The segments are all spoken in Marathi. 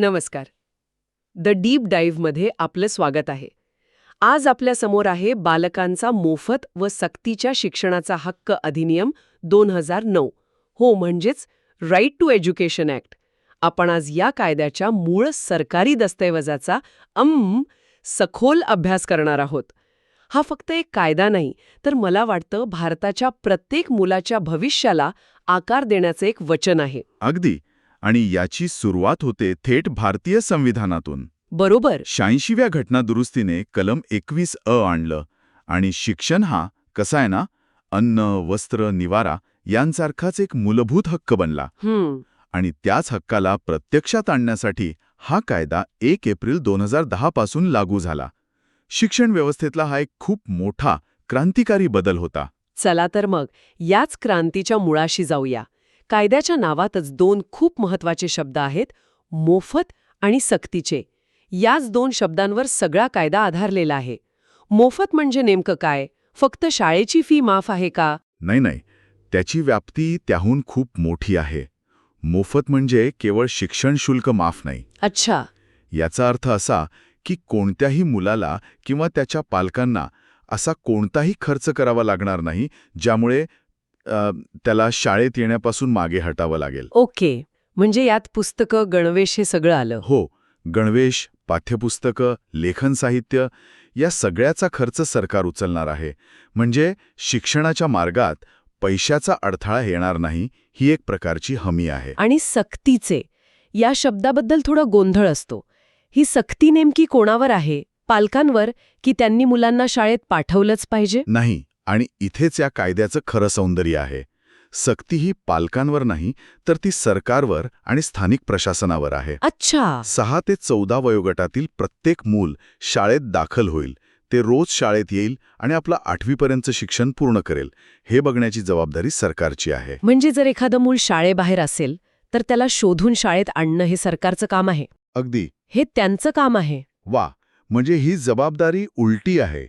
नमस्कार. द डीप डाईव्हमध्ये आपलं स्वागत आहे. आज आपल्यासमोर आहे बालकांचा मोफत व सक्तीच्या शिक्षणाचा हक्क अधिनियम दोन हजार नऊ. हो म्हणजेच राईट टू एज्युकेशन ॲक्ट आपण आज या कायद्याच्या मूळ सरकारी दस्तऐवजाचा अम सखोल अभ्यास करणार आहोत. हा फक्त एक कायदा नाही तर मला वाटतं भारताच्या प्रत्येक मुलाच्या भविष्याला आकार देण्याचं एक वचन आहे. अगदी. आणि याची सुरुवात होते थेट भारतीय संविधानातून. बरोबर. शहाऐंशीव्या घटनादुरुस्तीने कलम एकवीस अ आणलं आणि शिक्षण हा कसा आहे ना अन्न वस्त्र निवारा यांसारखाच एक मूलभूत हक्क बनला. आणि त्याच हक्काला प्रत्यक्षात आणण्यासाठी हा कायदा एक एप्रिल दोन हजार दहा पासून लागू झाला. शिक्षण व्यवस्थेतला हा एक खूप मोठा क्रांतिकारी बदल होता. चला तर मग याच क्रांतीच्या मुळाशी जाऊया. कायद्याच्या नावातच दोन खूप महत्त्वाचे शब्द आहेत मोफत आणि सक्तीचे. याच दोन शब्दांवर सगळा कायदा आधारलेला आहे. मोफत म्हणजे नेमकं काय? फक्त शाळेची फी माफ आहे का? नाही नाही. त्याची व्याप्ती त्याहून खूप मोठी आहे. मोफत म्हणजे केवळ शिक्षण शुल्क माफ नाही. अच्छा. याचा अर्थ असा की कोणत्याही मुलाला किंवा त्याच्या पालकांना असा कोणताही खर्च करावा लागणार नाही ज्यामुळे त्याला शाळेत येण्यापासून मागे हटावं लागेल. ओके. म्हणजे यात पुस्तकं गणवेश हे सगळं आलं. हो. गणवेश पाठ्यपुस्तकं लेखन साहित्य या सगळ्याचा खर्च सरकार उचलणार आहे. म्हणजे शिक्षणाच्या मार्गात पैशाचा अडथळा येणार नाही ही एक प्रकारची हमी आहे. आणि सक्तीचे. या शब्दाबद्दल थोडा गोंधळ असतो. ही सक्ती नेमकी कोणावर आहे? पालकांवर की त्यांनी मुलांना शाळेत पाठवलंच पाहिजे? नाही. आणि इथेच या कायद्याचं खरं सौंदर्य आहे. सक्ती ही पालकांवर नाही तर ती सरकारवर आणि स्थानिक प्रशासनावर आहे. अच्छा. सहा ते चौदा वयोगटातील प्रत्येक मूल शाळेत दाखल होईल. ते रोज शाळेत येईल आणि आपलं आठवीपर्यंतचं शिक्षण पूर्ण करेल. हे बघण्याची जबाबदारी सरकारची आहे. म्हणजे जर एखादं मूल शाळेबाहेर असेल तर त्याला शोधून शाळेत आणणं हे सरकारचं काम आहे. अगदी. हे त्यांचं काम आहे. वा! म्हणजे ही जबाबदारी उलटी आहे.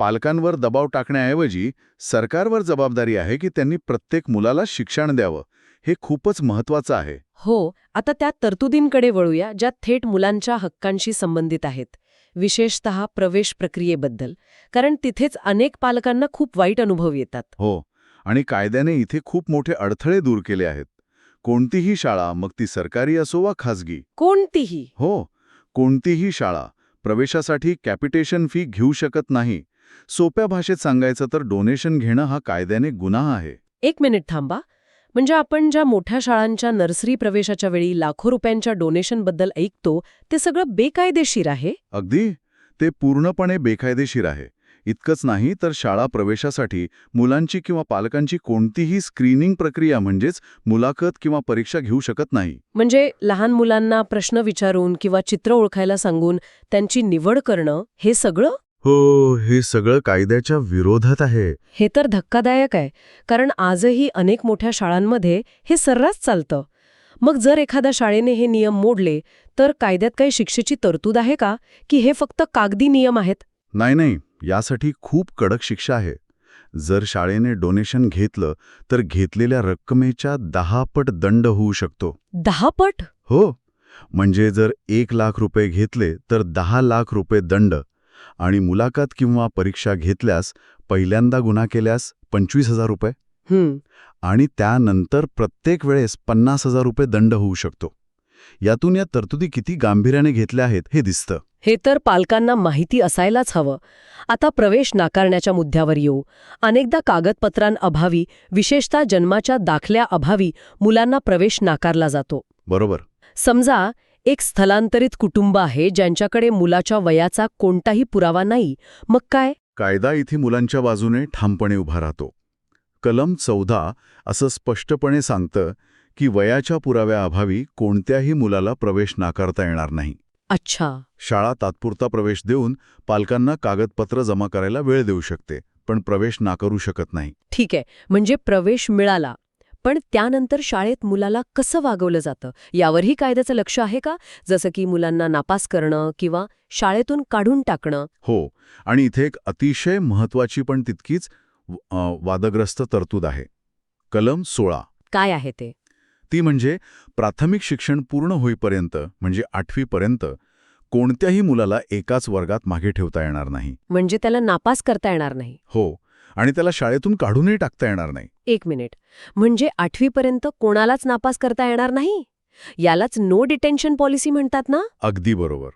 पालकांवर दबाव टाकण्याऐवजी सरकारवर जबाबदारी आहे की त्यांनी प्रत्येक मुलाला शिक्षण द्यावं हे खूपच महत्वाचं आहे. हो आता त्या तरतुदींकडे वळूया ज्या थेट मुलांच्या हक्कांशी संबंधित आहेत विशेषत प्रवेश प्रक्रियेबद्दल कारण तिथेच अनेक पालकांना खूप वाईट अनुभव येतात. हो आणि कायद्याने इथे खूप मोठे अडथळे दूर केले आहेत. कोणतीही शाळा मग ती सरकारी असो वा खाजगी कोणतीही. हो कोणतीही शाळा प्रवेशासाठी कॅपिटेशन फी घेऊ शकत नाही सोप्या भाषेत सांगायचं तर डोनेशन घेणं हा कायद्याने गुन्हा आहे. एक मिनिट थांबा. म्हणजे आपण ज्या मोठ्या शाळांच्या नर्सरी प्रवेशाच्या वेळी लाखो रुपयांच्या डोनेशनबद्दल ऐकतो ते सगळं बेकायदेशीर आहे? अगदी. ते पूर्णपणे बेकायदेशीर आहे. इतकंच नाही तर शाळा प्रवेशासाठी मुलांची किंवा पालकांची कोणतीही स्क्रीनिंग प्रक्रिया म्हणजेच मुलाखत किंवा परीक्षा घेऊ शकत नाही. म्हणजे लहान मुलांना प्रश्न विचारून किंवा चित्र ओळखायला सांगून त्यांची निवड करणं हे सगळं? हो हे सगळं कायद्याच्या विरोधात आहे. हे तर धक्कादायक आहे कारण आजही अनेक मोठ्या शाळांमध्ये हे सर्रास चालतं. मग जर एखाद्या शाळेने हे नियम मोडले तर कायद्यात काही शिक्षेची तरतूद आहे का की हे फक्त कागदी नियम आहेत? नाही नाही यासाठी खूप कडक शिक्षा आहे. जर शाळेने डोनेशन घेतलं तर घेतलेल्या रक्कमेच्या दहा पट दंड होऊ शकतो. दहा पट? हो म्हणजे जर एक लाख रुपये घेतले तर दहा लाख रुपये दंड. आणि मुलाखत किंवा परीक्षा घेतल्यास पहिल्यांदा गुन्हा केल्यास पंचवीस हजार रुपये. हम्म. आणि त्यानंतर प्रत्येक वेळेस पन्नास हजार रुपये दंड होऊ शकतो. यातून या तरतुदी किती गांभीर्याने घेतल्या आहेत हे दिसतं. हे तर पालकांना माहिती असायलाच हवं. आता प्रवेश नाकारण्याच्या मुद्द्यावर येऊ. अनेकदा कागदपत्रांअभावी विशेषतः जन्माच्या दाखल्या अभावी मुलांना प्रवेश नाकारला जातो. बरोबर. समजा एक स्थलांतरित कुटुंब आहे ज्यांच्याकडे मुलाच्या वयाचा कोणताही पुरावा नाही. मग काय? कायदा इथे मुलांच्या बाजूने ठामपणे उभा राहतो. कलम चौदा असं स्पष्टपणे सांगतं की वयाच्या पुराव्याअभावी कोणत्याही मुलाला प्रवेश नाकारता येणार नाही. अच्छा. शाळा तात्पुरता प्रवेश देऊन पालकांना कागदपत्र जमा करायला वेळ देऊ शकते पण प्रवेश नाकारू शकत नाही. ठीक आहे. म्हणजे प्रवेश मिळाला. पण त्यानंतर शाळेत मुलाला कसं वागवलं जातं यावरही कायद्याचं लक्ष आहे का? जसं की मुलांना नापास करणं किंवा शाळेतून काढून टाकणं. हो आणि इथे एक अतिशय महत्वाची पण तितकीच वादग्रस्त तरतूद आहे. कलम सोळा. काय आहे ते? ती म्हणजे प्राथमिक शिक्षण पूर्ण होईपर्यंत म्हणजे आठवीपर्यंत कोणत्याही मुलाला एकाच वर्गात मागे ठेवता येणार नाही. म्हणजे त्याला नापास करता येणार नाही. हो आणि त्याला शाळेतून काढूनही टाकता येणार नाही. एक मिनिट. म्हणजे आठवीपर्यंत कोणालाच नापास करता येणार नाही? यालाच नो डिटेन्शन पॉलिसी म्हणतात ना? अगदी बरोबर.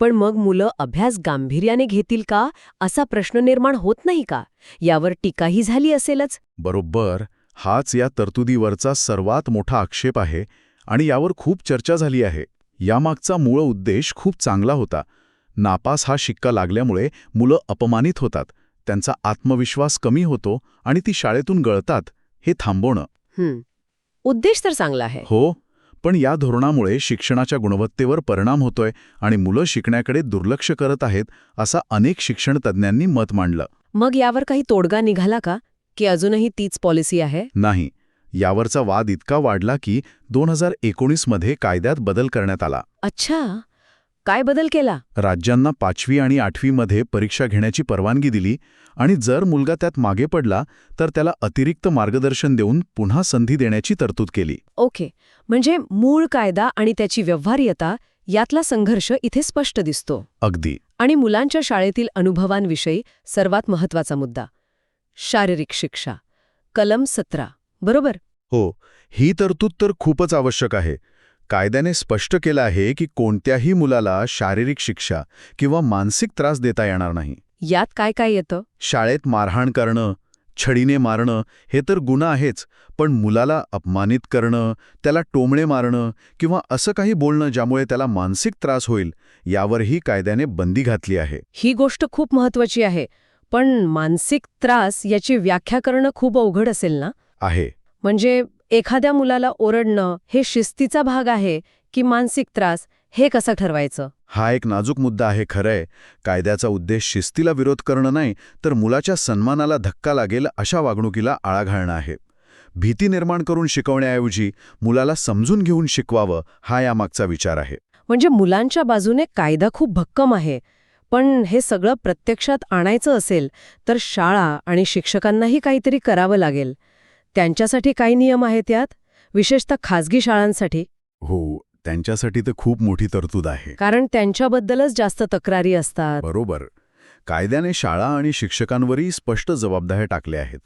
पण मग मुलं अभ्यास गांभीर्याने घेतील का? असा प्रश्न निर्माण होत नाही का? यावर टीकाही झाली असेलच. बरोबर. हाच या तरतुदीवरचा सर्वात मोठा आक्षेप आहे आणि यावर खूप चर्चा झाली आहे. यामागचा मूळ उद्देश खूप चांगला होता. नापास हा शिक्का लागल्यामुळे मुलं अपमानित होतात. त्यांचा आत्मविश्वास कमी होतो आणि ती शाळेतून गळतात हे थांबवणं. हं. उद्देश तर चांगला आहे. हो पण या धोरणामुळे शिक्षणाच्या गुणवत्तेवर परिणाम होतोय आणि मुलं शिकण्याकडे दुर्लक्ष करत आहेत असा अनेक शिक्षण तज्ज्ञांनी मत मांडलं. मग यावर काही तोडगा निघाला का की अजूनही तीच पॉलिसी आहे? नाही. यावरचा वाद इतका वाढला की दोन हजार एकोणीसमध्ये कायद्यात बदल करण्यात आला. अच्छा. काय बदल केला? राज्यांना पाचवी आणि आठवीमध्ये परीक्षा घेण्याची परवानगी दिली आणि जर मुलगा त्यात मागे पडला तर त्याला अतिरिक्त मार्गदर्शन देऊन पुन्हा संधी देण्याची तरतूद केली. ओके. म्हणजे मूळ कायदा आणि त्याची व्यवहार्यता यातला संघर्ष इथे स्पष्ट दिसतो. अगदी. आणि मुलांच्या शाळेतील अनुभवांविषयी सर्वात महत्त्वाचा मुद्दा शारीरिक शिक्षा. कलम सतरा. बरोबर? हो. ही तरतूद तर खूपच आवश्यक आहे. कायद्याने स्पष्ट केलं आहे की कोणत्याही मुलाला शारीरिक शिक्षा किंवा मानसिक त्रास देता येणार नाही. यात काय काय येतं? शाळेत मारहाण करणं छडीने मारणं हे तर गुन्हा आहेच पण मुलाला अपमानित करणं त्याला टोमणे मारणं किंवा असं काही बोलणं ज्यामुळे त्याला मानसिक त्रास होईल यावरही कायद्याने बंदी घातली आहे. ही गोष्ट खूप महत्वाची आहे पण मानसिक त्रास याची व्याख्या करणं खूप अवघड असेल ना? आहे. म्हणजे एखाद्या मुलाला ओरडणं हे शिस्तीचा भाग आहे की मानसिक त्रास हे कसं ठरवायचं? हा एक नाजूक मुद्दा आहे खरंय. कायद्याचा उद्देश शिस्तीला विरोध करणं नाही तर मुलाच्या सन्मानाला धक्का लागेल अशा वागणुकीला आळा घालणं आहे. भीती निर्माण करून शिकवण्याऐवजी मुलाला समजून घेऊन शिकवावं हा यामागचा विचार आहे. म्हणजे मुलांच्या बाजूने कायदा खूप भक्कम आहे पण हे सगळं प्रत्यक्षात आणायचं असेल तर शाळा आणि शिक्षकांनाही काहीतरी करावं लागेल. त्यांच्यासाठी काही नियम आहेत यात? विशेषतः खाजगी शाळांसाठी. हो त्यांच्यासाठी तर खूप मोठी तरतूद आहे. कारण त्यांच्याबद्दलच जास्त तक्रारी असतात. बरोबर. कायद्याने शाळा आणि शिक्षकांवरही स्पष्ट जबाबदाऱ्या टाकल्या आहेत.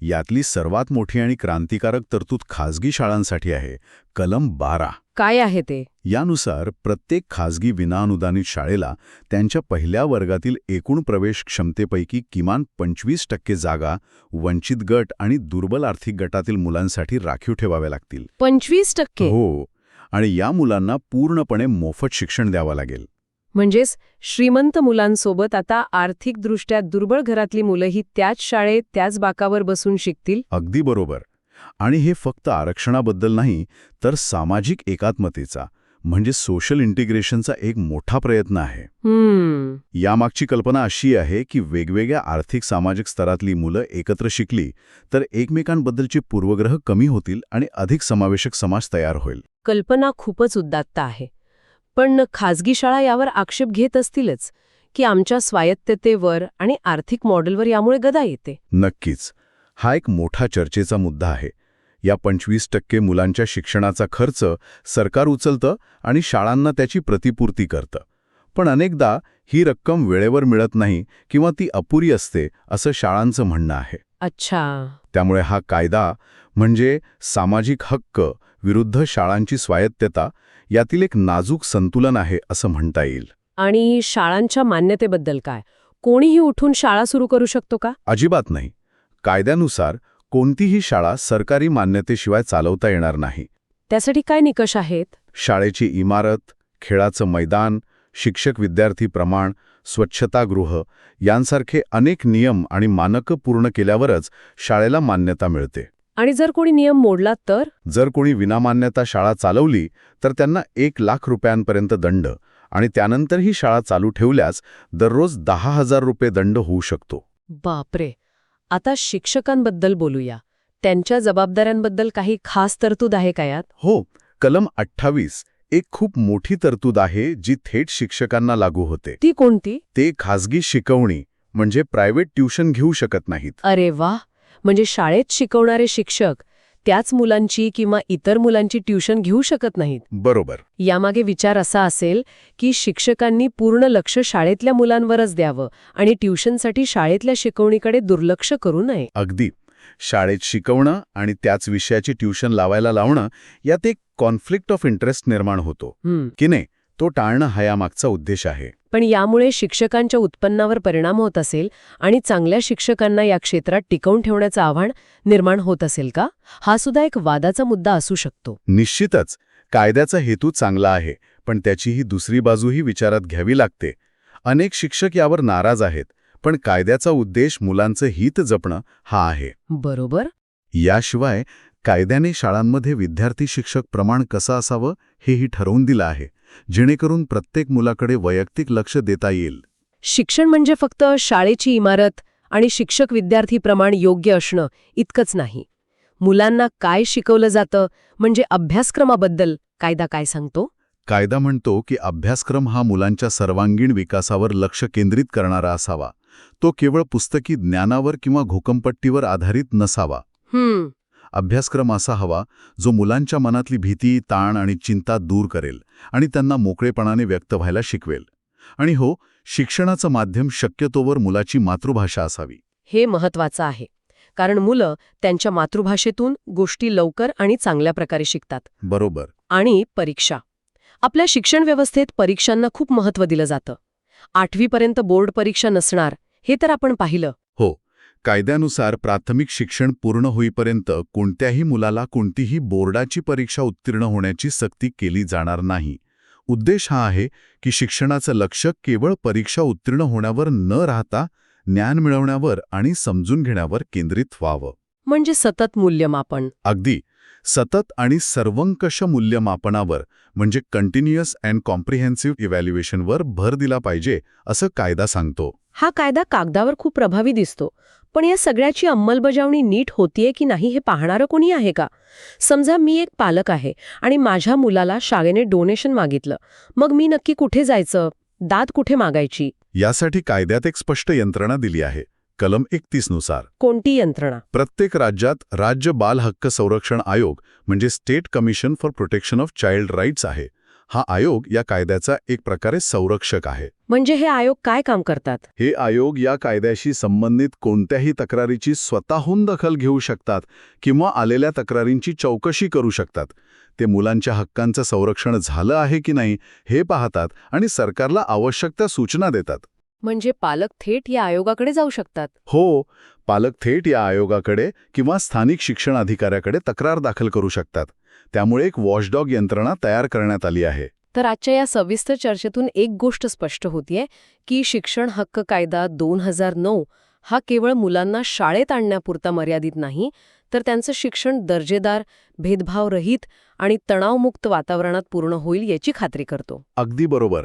यातली सर्वात मोठी आणि क्रांतिकारक तरतूद खाजगी शाळांसाठी आहे. कलम बारा. काय आहे ते? यानुसार प्रत्येक खाजगी विनाअनुदानित शाळेला त्यांच्या पहिल्या वर्गातील एकूण प्रवेश क्षमतेपैकी किमान पंचवीस टक्के जागा वंचित गट आणि दुर्बल आर्थिक गटातील मुलांसाठी राखीव ठेवाव्या लागतील. पंचवीस टक्के? हो आणि या मुलांना पूर्णपणे मोफत शिक्षण द्यावं लागेल. म्हणजेच श्रीमंत मुलांसोबत आता आर्थिकदृष्ट्या दुर्बळ घरातली मुलंही त्याच शाळेत त्याच बाकावर बसून शिकतील? अगदी बरोबर. आणि हे फक्त आरक्षणाबद्दल नाही तर सामाजिक एकात्मतेचा म्हणजे सोशल इंटिग्रेशनचा एक मोठा प्रयत्न आहे. हम्म. यामागची कल्पना अशी आहे की वेगवेगळ्या आर्थिक सामाजिक स्तरातली मुलं एकत्र शिकली तर एकमेकांबद्दलचे पूर्वग्रह कमी होतील आणि अधिक समावेशक समाज तयार होईल. कल्पना खूपच उद्दात्त आहे. पण खाजगी शाळा यावर आक्षेप घेत असतीलच की आमच्या स्वायत्ततेवर आणि आर्थिक मॉडेलवर यामुळे गदा येते. नक्कीच. हा एक मोठा चर्चेचा मुद्दा आहे. या पंचवीस टक्के मुलांच्या शिक्षणाचा खर्च सरकार उचलतं आणि शाळांना त्याची प्रतिपूर्ती करतं. पण अनेकदा ही रक्कम वेळेवर मिळत नाही किंवा ती अपुरी असते असं शाळांचं म्हणणं आहे. अच्छा. त्यामुळे हा कायदा म्हणजे सामाजिक हक्क विरुद्ध शाळांची स्वायत्तता यातील एक नाजूक संतुलन आहे असं म्हणता येईल. आणि शाळांच्या मान्यतेबद्दल काय? कोणीही उठून शाळा सुरू करू शकतो का? अजिबात नाही. कायद्यानुसार कोणतीही शाळा सरकारी मान्यतेशिवाय चालवता येणार नाही. त्यासाठी काय निकष आहेत? शाळेची इमारत खेळाचं मैदान शिक्षक विद्यार्थी प्रमाण स्वच्छतागृह यांसारखे अनेक नियम आणि मानकं पूर्ण केल्यावरच शाळेला मान्यता मिळते. आणि जर कोणी नियम मोडला तर? जर कोणी विनामान्यता शाळा चालवली तर त्यांना एक लाख रुपयांपर्यंत दंड आणि त्यानंतर ही शाळा चालू ठेवल्यास दररोज दहा हजार रुपये दंड होऊ शकतो. बापरे! आता शिक्षकांबद्दल बोलूया. त्यांच्या जबाबदाऱ्यांबद्दल काही खास तरतूद आहे का यात? हो कलम अठ्ठावीस एक खूप मोठी तरतूद आहे जी थेट शिक्षकांना लागू होते. ती कोणती? ते खाजगी शिकवणी म्हणजे प्रायव्हेट ट्युशन घेऊ शकत नाहीत. अरे वा! म्हणजे शाळेत शिकवणारे शिक्षक त्याच मुलांची किंवा इतर मुलांची ट्युशन घेऊ शकत नाहीत. बरोबर. यामागे विचार असा असेल की शिक्षकांनी पूर्ण लक्ष शाळेतल्या मुलांवरच द्यावं आणि ट्युशनसाठी शाळेतल्या शिकवणीकडे दुर्लक्ष करू नये. अगदी. शाळेत शिकवणं आणि त्याच विषयाची ट्युशन लावायला लावणं यात एक कॉन्फ्लिक्ट ऑफ इंटरेस्ट निर्माण होतो. की नाही तो टाळणं हा यामागचा उद्देश आहे. पण यामुळे शिक्षकांच्या उत्पन्नावर परिणाम होत असेल आणि चांगल्या शिक्षकांना या क्षेत्रात टिकवून ठेवण्याचं आव्हान निर्माण होत असेल का? हा सुद्धा एक वादाचा मुद्दा असू शकतो. निश्चितच. कायद्याचा हेतू चांगला आहे पण त्याची ही दुसरी बाजूही विचारात घ्यावी लागते. अनेक शिक्षक यावर नाराज आहेत पण कायद्याचा उद्देश मुलांचं हित जपणं हा आहे. बरोबर. याशिवाय कायद्याने शाळांमध्ये विद्यार्थी शिक्षक प्रमाण कसं असावं हेही ठरवून दिलं आहे. जेणेकरून प्रत्येक मुलाकडे वैयक्तिक लक्ष देता येईल. शिक्षण म्हणजे फक्त शाळेची इमारत आणि शिक्षक विद्यार्थी प्रमाण योग्य असणं इतकंच नाही. मुलांना काय शिकवलं जातं म्हणजे अभ्यासक्रमाबद्दल कायदा काय सांगतो? कायदा म्हणतो की अभ्यासक्रम हा मुलांच्या सर्वांगीण विकासावर लक्ष केंद्रित करणारा असावा. तो केवळ पुस्तकी ज्ञानावर किंवा घोकंपट्टीवर आधारित नसावा. हम्म. अभ्यासक्रम असा हवा जो मुलांच्या मनातली भीती ताण आणि चिंता दूर करेल आणि त्यांना मोकळेपणाने व्यक्त व्हायला शिकवेल. आणि हो शिक्षणाचं माध्यम शक्यतोवर मुलाची मातृभाषा असावी. हे महत्वाचं आहे कारण मुलं त्यांच्या मातृभाषेतून गोष्टी लवकर आणि चांगल्या प्रकारे शिकतात. बरोबर. आणि परीक्षा. आपल्या शिक्षण व्यवस्थेत परीक्षांना खूप महत्त्व दिलं जातं. आठवीपर्यंत बोर्ड परीक्षा नसणार हे तर आपण पाहिलं. कायद्यानुसार प्राथमिक शिक्षण पूर्ण होईपर्यंत कोणत्याही मुलाला कोणतीही बोर्डाची परीक्षा उत्तीर्ण होण्याची सक्ती केली जाणार नाही. उद्देश हा आहे की शिक्षणाचं लक्ष केवळ परीक्षा उत्तीर्ण होण्यावर न राहता ज्ञान मिळवण्यावर आणि समजून घेण्यावर केंद्रित व्हावं. म्हणजे सतत मूल्यमापन. अगदी. सतत आणि सर्वंकष मूल्यमापनावर म्हणजे कंटिन्युअस अँड कॉम्प्रिहेन्सिव्ह इव्हॅल्युएशनवर भर दिला पाहिजे असं कायदा सांगतो. हा कायदा कागदावर खूप प्रभावी दिसतो. पण या सगळ्याची अंमलबजावणी नीट होतीये की नाही हे पाहणारं कोणी आहे का? समजा मी एक पालक आहे आणि माझ्या मुलाला शाळेने डोनेशन मागितलं. मग मी नक्की कुठे जायचं? दाद कुठे मागायची? यासाठी कायद्यात एक स्पष्ट यंत्रणा दिली आहे. कलम एकतीसनुसार. कोणती यंत्रणा? प्रत्येक राज्यात राज्य बाल हक्क संरक्षण आयोग म्हणजे state commission for protection of child rights आहे. हा आयोग या कायद्याचा एक प्रकारे संरक्षक आहे. म्हणजे हे आयोग काय काम करतात? हे आयोग या कायद्याशी संबंधित कोणत्याही तक्रारीची स्वतःहून दखल घेऊ शकतात किंवा आलेल्या तक्रारींची चौकशी करू शकतात. ते मुलांच्या हक्कांचं संरक्षण झालं आहे की नाही हे पाहतात आणि सरकारला आवश्यक त्या सूचना देतात. म्हणजे पालक थेट या आयोगाकडे जाऊ शकतात. हो पालक थेट या आयोगाकडे किंवा स्थानिक शिक्षण अधिकाऱ्याकडे तक्रार दाखल करू शकतात. त्यामुळे एक वॉचडॉग यंत्रणा तयार करण्यात आली आहे. तर आजच्या या सविस्तर चर्चेतून एक गोष्ट स्पष्ट होतीये की शिक्षण हक्क कायदा दोन हजार नऊ हा केवळ मुलांना शाळेत आणण्यापुरता मर्यादित नाही तर त्यांचं शिक्षण दर्जेदार भेदभावरहित आणि तणावमुक्त वातावरणात पूर्ण होईल याची खात्री करतो. अगदी बरोबर.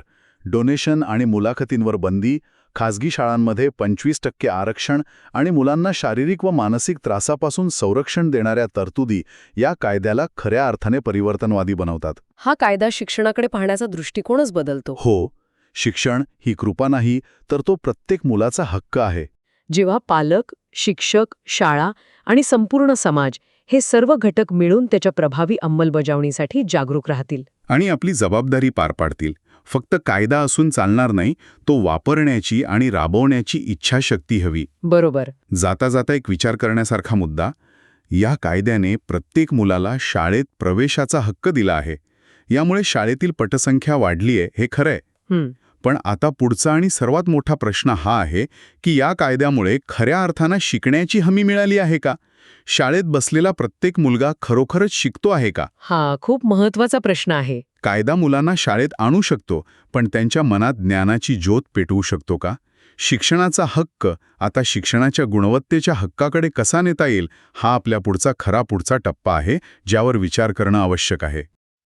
डोनेशन आणि मुलाखतींवर बंदी खासगी शाळांमध्ये पंचवीस टक्के आरक्षण आणि मुलांना शारीरिक व मानसिक त्रासापासून संरक्षण देणाऱ्या तरतुदी या कायद्याला खऱ्या अर्थाने परिवर्तनवादी बनवतात. हा कायदा शिक्षणाकडे पाहण्याचा दृष्टिकोनच बदलतो. हो शिक्षण ही कृपा नाही तर तो प्रत्येक मुलाचा हक्क आहे. जेव्हा पालक शिक्षक शाळा आणि संपूर्ण समाज हे सर्व घटक मिळून त्याच्या प्रभावी अंमलबजावणीसाठी जागरूक राहतील. आणि आपली जबाबदारी पार पाडतील. फक्त कायदा असून चालणार नाही तो वापरण्याची आणि राबवण्याची इच्छाशक्ती हवी. बरोबर. जाता जाता एक विचार करण्यासारखा मुद्दा या कायद्याने प्रत्येक मुलाला शाळेत प्रवेशाचा हक्क दिला आहे. यामुळे शाळेतील पटसंख्या वाढलीय हे खरंय. पण आता पुढचा आणि सर्वात मोठा प्रश्न हा आहे की या कायद्यामुळे खऱ्या अर्थानं शिकण्याची हमी मिळाली आहे का? शाळेत बसलेला प्रत्येक मुलगा खरोखरच शिकतो आहे का? हा खूप महत्त्वाचा प्रश्न आहे. कायदा मुलांना शाळेत आणू शकतो पण त्यांच्या मनात ज्ञानाची ज्योत पेटवू शकतो का? शिक्षणाचा हक्क आता शिक्षणाच्या गुणवत्तेच्या हक्काकडे कसा नेता येईल हा आपल्या पुढचा खरा पुढचा टप्पा आहे ज्यावर विचार करणं आवश्यक आहे.